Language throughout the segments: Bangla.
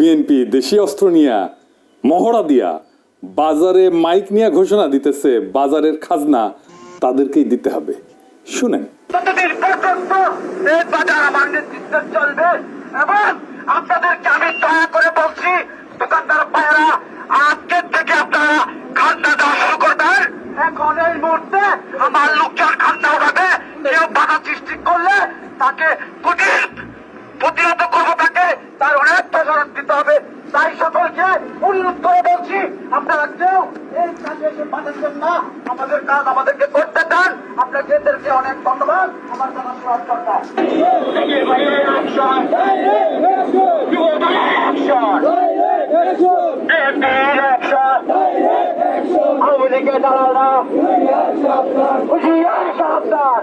বিএনপি, দেশি অস্ত্র নিয়া, মহড়া দিয়া, বাজারে মাইক নিয়ে ঘোষণা দিতেছে, বাজারের খাজনা তাদেরকেই দিতে হবে। শুনেন। তাকে কুটির প্রতিহত করব তাকে, তার অনেক প্রসারণ দিতে হবে। তাই সকলকে অনুরোধ করে বলছি আপনারা কেউ এই কাজে এসে বাধাচ্ছেন না। আমাদের কাজ আমাদেরকে করতে দেন। আপনাদেরকে অনেক ধন্যবাদ আমার জানা সহায় সরকার আওয়ামী লীগের দালালরা হুঁশিয়ার সাবধান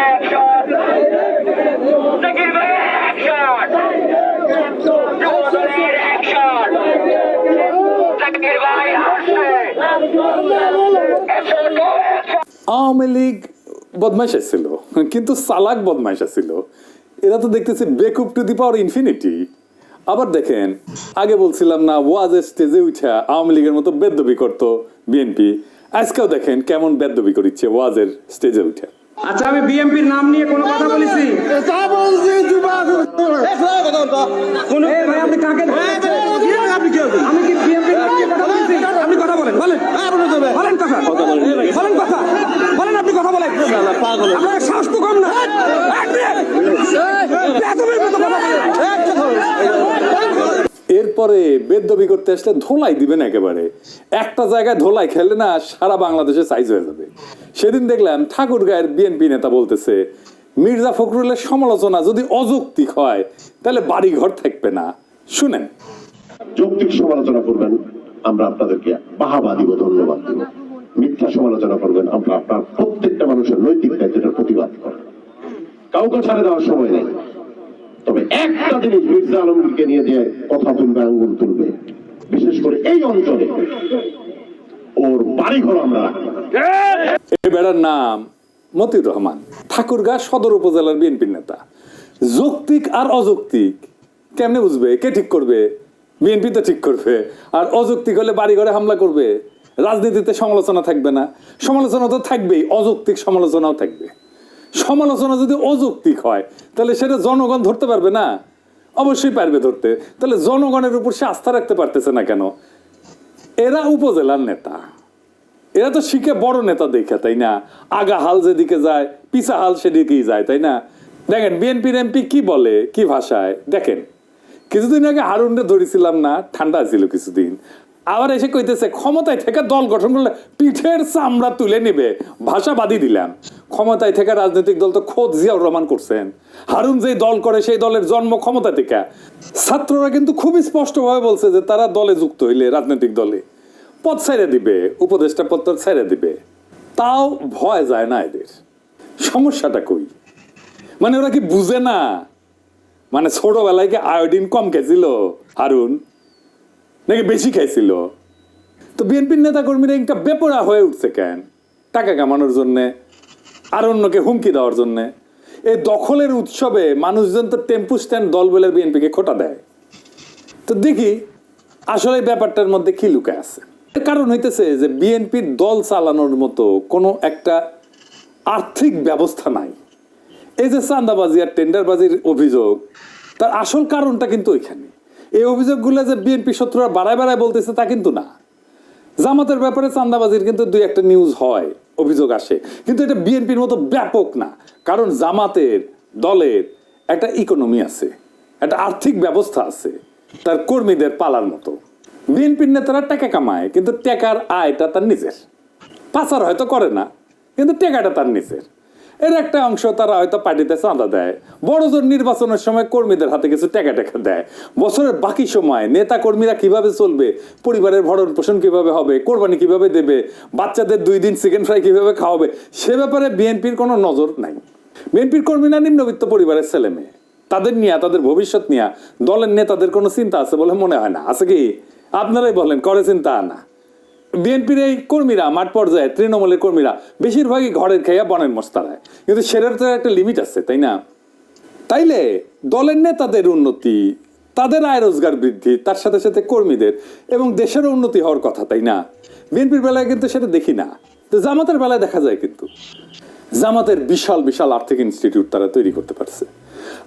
action! Taking the action! Jordan action! Taking by action! Action, go action! Awami League বদমাইশ ছিল কিন্তু সালাক বদমাইশ ছিল এরা তো দেখতেছে বেকুব টু দি পাওয়ার ইনফিনিটি। আবার দেখেন আগে বলছিলাম না স্টেজে উঠা আওয়ামী লীগের মতো বেদ্যবি করতো বিএনপি আজকেও দেখেন কেমন বেদ্যবি করিচ্ছে ওয়াজের স্টেজে উঠে। আচ্ছা আমি বিএমপির নাম নিয়ে কোনো কথা বলেছি? কোন ভাই আপনি কাকে? আমি কি বিএমপির নাম নিয়ে কথা বলেছি আপনি কথা। বলেন বলেন। বলেন কথা। বলেন কথা। বলেন আপনি কথা বলেন। আপনার সাহস তো কম না। এক মিনিট। বেয়াদবির মতো কথা বলেন। এরপরে বেদবি করতে আসলে ধোলাই দিবেন একেবারে। একটা জায়গায় ধোলাই খেলে না সারা বাংলাদেশে সাইজ হয়ে যাবে। সেদিন দেখলাম ঠাকুর গায়ের বিএনপি নেতা বলতেছে মির্জা ফখরুলের সমালোচনা যদি অযৌক্তিক হয় তাহলে বাড়ি ঘর থাকবে না। শুনেন। যৌক্তিক সমালোচনা করবেন। আমরা আপনাদেরকে বাহাবা দিব, ধন্যবাদ দিব। মিথ্যা সমালোচনা করবেন আমরা আপনার প্রত্যেকটা মানুষের নৈতিক দায়িত্বের প্রতিবাদ করেন কাউকে ছাড়ে দেওয়ার সময় নেই। তবে একটা জিনিস মির্জা আলমগীরকে নিয়ে যে কথা তুলবে, আঙ্গুল তুলবে, বিশেষ করে এই অঞ্চলে, ওর বাড়িঘর আমরা এই বেড়ার নাম মতিউর রহমান, ঠাকুরগাঁ সদর উপজেলার বিএনপির নেতা। যৌক্তিক আর অযৌক্তিক, কেমনে বুঝবে, কে ঠিক করবে? বিএনপি তো ঠিক করবে। আর অযৌক্তিক হলে বাড়ি ঘরে হামলা করবে। রাজনীতিতে সমালোচনা থাকবে না। সমালোচনা তো থাকবেই, অযৌক্তিক সমালোচনাও থাকবে। সমালোচনা যদি অযৌক্তিক হয়, তাহলে সেটা জনগণ ধরতে পারবে না। অবশ্যই পারবে ধরতে। তাহলে জনগণের উপর সে আস্থা রাখতে পারতেছে না কেন? এরা উপজেলার নেতা। এরা তো শিখে বড় নেতা দেখে, তাই না? আগা হাল যেদিকে যায়, পিছা হাল সেদিকেই যায়, তাই না? দেখেন, বিএনপির এমপি কি বলে, কি ভাষায়? দেখেন কিছুদিন আগে হারুনরে ধরেছিলাম না, ঠান্ডা ছিল কিছুদিন। আবার এসে কইতেছে, ক্ষমতায় থেকে দল গঠন করলে পিঠের চামড়া তুলে নেবে, ভাষা বাদি দিলাম। ক্ষমতায় থেকে রাজনৈতিক দল তো খোঁজ জিয়াউর রহমান করছেন। হারুন যেই দল করে, সেই দলের জন্ম ক্ষমতা থেকে। ছাত্ররা কিন্তু খুবই স্পষ্টভাবে বলছে যে তারা দলে যুক্ত হইলে, রাজনৈতিক দলে। পদ ছেড়ে দিবে, উপদেষ্টা পদ তো ছেড়ে দিবে। তাও ভয় যায় না এদের। সমস্যাটা কই? মানে ওরা কি বুঝে না? মানে ছোটবেলায় কি আয়োডিন কম খেয়েছিল হারুন, নাকি বেশি খাইছিল? তো বিএনপির নেতা কর্মীরা একটা বেপরা হয়ে উঠছে কেন? টাকা কামানোর জন্যে আর অন্যকে হুমকি দেওয়ার জন্যে। এই দখলের উৎসবে মানুষজন তো টেম্পু স্ট্যান্ড দল বলে বিএনপিকে খোটা দেয়। তো দেখি, আসলে ব্যাপারটার মধ্যে কি লুকায় আছে? কারণ হইতেছে যে বিএনপির দল চালানোর মতো কোনো একটা আর্থিক ব্যবস্থা নাই। এই যে চান্দাবাজি আর টেন্ডারবাজির অভিযোগ তার আসল কারণটা কিন্তু ওইখানে। এই অভিযোগগুলো যে বিএনপি শত্রুরা বাড়ায় বাড়ায় বলতেছে তা কিন্তু না। জামাতের ব্যাপারে চান্দাবাজির কিন্তু দুই একটা নিউজ হয়, অভিযোগ আসে। কিন্তু এটা বিএনপির মতো ব্যাপক না, কারণ জামাতের দলের একটা ইকোনমি আছে, একটা আর্থিক ব্যবস্থা আছে, তার কর্মীদের পালার মতো। বিএনপির নেতারা টাকা কামায়, কিন্তু টাকার আয়টা তার নিজের। পাচার হয়তো করে না, কিন্তু টাকাটা তার নিজের। এর একটা অংশ তারা হয়তো পার্টিতে চাঁদা দেয়। বড় জোর নির্বাচনের সময় কর্মীদের হাতে কিছু টাকা টাকা দেয়। বছরের বাকি সময় নেতা কর্মীরা কীভাবে চলবে, পরিবারের ভরণ পোষণ কীভাবে হবে, কোরবানি কীভাবে দেবে, বাচ্চাদের দুই দিন চিকেন ফ্রাই কীভাবে খাওয়াবে, সে ব্যাপারে বিএনপির কোনো নজর নাই। বিএনপির কর্মীরা নিম্নবিত্ত পরিবারের ছেলে মেয়ে। তাদের নিয়ে, তাদের ভবিষ্যৎ নিয়ে দলের নেতাদের কোনো চিন্তা আছে বলে মনে হয় না। আছে কি? আপনারাই বলেন, করে চিন্তা না। বিএনপির এই কর্মীরা মাঠ পর্যায়ে তৃণমূলের কর্মীরা বেশিরভাগই ঘরের খেয়া বনের মস্তারায় কিন্তু সেটার তো একটা লিমিট আছে, তাই না? তাইলে দলের নেতাদের উন্নতি, তাদের আয় রোজগার বৃদ্ধি, তার সাথে সাথে কর্মীদের এবং দেশের উন্নতি হওয়ার কথা, তাই না? বিএনপির বেলায় কিন্তু সেটা দেখি না। তো জামাতের বেলায় দেখা যায় কিন্তু। জামাতের বিশাল বিশাল আর্থিক ইনস্টিটিউট তারা তৈরি করতে পারছে।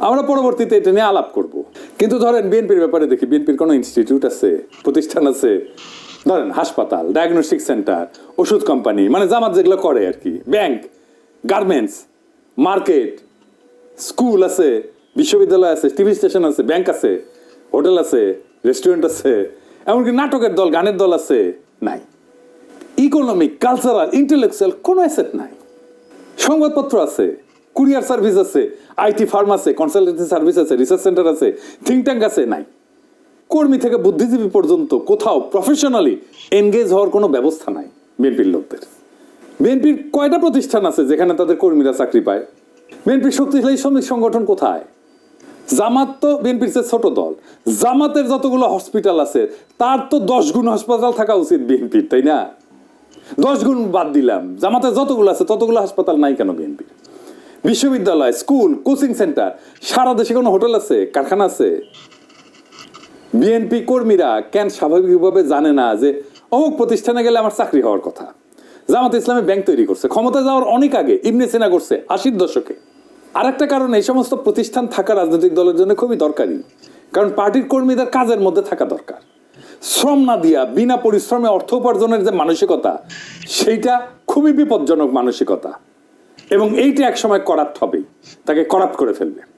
আমরা পরবর্তীতে এটা নিয়ে আলাপ করব। কিন্তু ধরেন বিএনপির ব্যাপারে দেখি, বিএনপির কোনো ইনস্টিটিউট আছে, প্রতিষ্ঠান আছে ধরেন, হাসপাতাল ডায়াগনস্টিক সেন্টার ওষুধ কোম্পানি মানে জামাত যেগুলো করে আর কি ব্যাংক গার্মেন্টস মার্কেট স্কুল আছে, বিশ্ববিদ্যালয় আছে টিভি স্টেশন আছে ব্যাংক আছে হোটেল আছে রেস্টুরেন্ট আছে, এমনকি নাটকের দল, গানের দল আছে, নাই। ইকোনমিক কালচারাল ইন্টেলেকচুয়াল কোনো অ্যাসেট নাই। সংবাদপত্র আছে কুরিয়ার সার্ভিস আছে আইটি ফার্ম আছে কনসালটেন্সি সার্ভিস আছে রিসার্চ সেন্টার আছে থিঙ্ক ট্যাঙ্ক আছে, নাই। কর্মী থেকে বুদ্ধিজীবী পর্যন্ত কোথাও প্রফেশনালি এনগেজ হওয়ার কোনো ব্যবস্থা নাই বিএনপির লোকদের। বিএনপির কয়টা প্রতিষ্ঠান আছে যেখানে তাদের কর্মীরা চাকরি পায়? বিএনপির শক্তিশালী শ্রমিক সংগঠন কোথায়? জামাত তো বিএনপির চেয়ে ছোট দল। জামাতের যতগুলো হসপিটাল আছে, তার তো দশ গুণ হাসপাতাল থাকা উচিত বিএনপির, তাই না? দশ গুণ বাদ দিলাম। জামাতের যতগুলো আছে, ততগুলো হাসপাতাল নাই কেন বিএনপির? বিশ্ববিদ্যালয় স্কুল কোচিং সেন্টার সারা দেশে কোনো হোটেল আছে? কারখানা আছে? বিএনপি কর্মীরা কেন স্বাভাবিকভাবে জানে না যে অমুক প্রতিষ্ঠানে গেলে আমার চাকরি হওয়ার কথা? জামাত ইসলামে ব্যাংক তৈরি করছে, ক্ষমতা যাওয়ার অনেক আগে ইবনে সিনা করছে, আশির দশকে। আর একটা কারণ, এই সমস্ত প্রতিষ্ঠান থাকা রাজনৈতিক দলের জন্য খুবই দরকারি, কারণ পার্টির কর্মীদের কাজের মধ্যে থাকা দরকার। শ্রম না দিয়া, বিনা পরিশ্রমে অর্থ উপার্জনের যে মানসিকতা, সেইটা খুবই বিপজ্জনক মানসিকতা। এবং এইটা একসময় করাপ্ট হবেই, তাকে করাপ্ট করে ফেলবে।